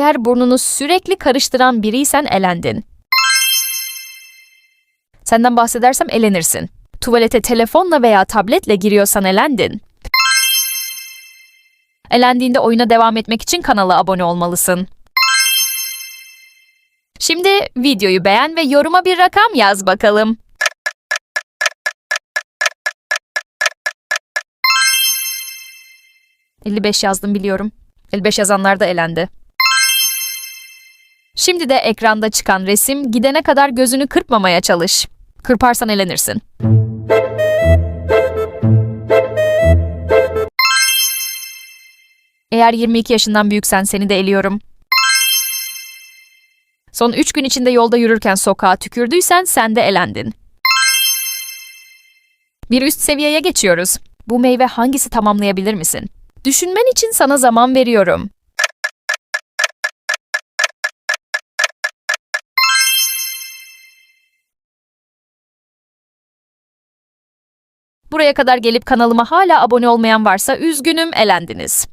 Eğer burnunu sürekli karıştıran biriysen elendin. Senden bahsedersem elenirsin. Tuvalete telefonla veya tabletle giriyorsan elendin. Elendiğinde oyuna devam etmek için kanala abone olmalısın. Şimdi videoyu beğen ve yoruma bir rakam yaz bakalım. ...55 yazdım biliyorum. 55 yazanlar da elendi. Şimdi de ekranda çıkan resim gidene kadar gözünü kırpmamaya çalış. Kırparsan elenirsin. Eğer 22 yaşından büyüksen seni de eliyorum. Son 3 gün içinde yolda yürürken sokağa tükürdüysen sen de elendin. Bir üst seviyeye geçiyoruz. Bu meyve hangisi tamamlayabilir misin? Düşünmen için sana zaman veriyorum. Buraya kadar gelip kanalıma hala abone olmayan varsa üzgünüm elendiniz.